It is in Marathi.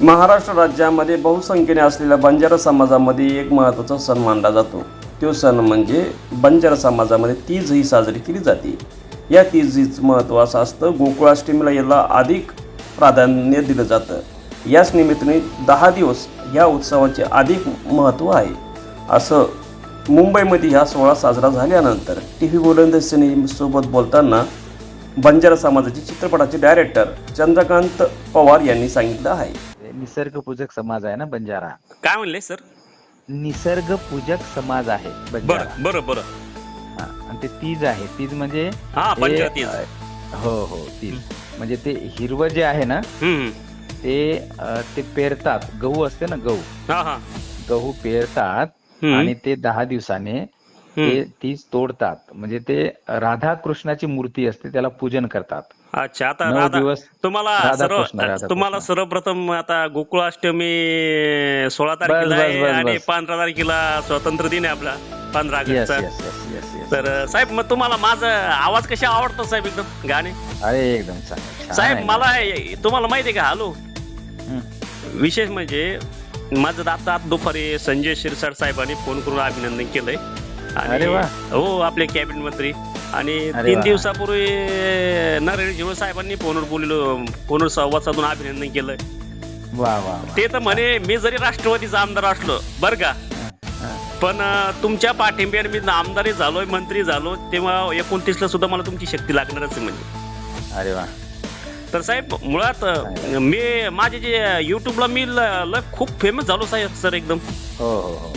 महाराष्ट्र राज्यामध्ये बहुसंख्येने असलेल्या बंजारा समाजामध्ये एक महत्त्वाचा सण मानला जातो. तो सण म्हणजे बंजारा समाजामध्ये तीज ही साजरी केली जाते. या तीजीच महत्त्व असं असतं गोकुळाष्टमीला याला अधिक प्राधान्य दिलं जातं. याच निमित्ताने दहा दिवस या उत्सवाचे अधिक महत्त्व आहे. असं मुंबईमध्ये हा सोहळा साजरा झाल्यानंतर टी व्ही बुलंद सोबत बोलताना बंजारा समाजाचे चित्रपटाचे डायरेक्टर चंद्रकांत पवार यांनी सांगितलं आहे. निसर्ग पूजक समाज आहे ना बंजारा? काय म्हणले सर? निसर्ग पूजक समाज आहे बंजारा. बरं बरं बरं. हा, आणि ते तीज आहे. तीज म्हणजे हा. अ, हो हो तीज. म्हणजे ते हिरवं जे आहे ना हम्म. ते अ, ते पेरतात. गहू असते ना गहू. हा हा. गहू पेरतात हम्म. आणि ते दहा दिवसाने ते. तीज तोडतात म्हणजे ते राधा कृष्णाची मूर्ती असते त्याला पूजन करतात अच्छा आता राधा दिवस तुम्हाला राधा सर्व तुम्हाला. सर्वप्रथम आता गोकुळाष्टमी सोळा तारखेला आहे आणि. पंधरा तारखेला स्वातंत्र्य दिन आहे आपला पंधरा येस तर साहेब मग तुम्हाला माझा आवाज कशा आवडतो साहेब एकदम गाणे अरे एकदम साहेब. मला तुम्हाला माहिती आहे का हॅलो. विशेष म्हणजे माझं आता दुपारी संजय शिरसाट साहेबांनी फोन करून अभिनंदन केलंय अरे वा. हो आपले कॅबिनेट मंत्री. आणि अरे तीन वा. दिवसापूर्वी नरेंद्र झिरो साहेबांनी फोनवर बोललो फोनवर संवाद साधून अभिनंदन केलंय वा वा वा. ते तर म्हणे मी जरी राष्ट्रवादीचा आमदार असलो बर का. हं. पण अं, तुमच्या पाठिंब्याने मी आमदारही झालोय मंत्री झालो तेव्हा एकोणतीसला सुद्धा मला तुमची शक्ती लागणारच आहे म्हणजे अरे वा. तर साहेब मुळात अं, मी माझे जे युट्यूबला मी ल- ल- खूप फेमस झालो साहेब सर एकदम. हो हो हो.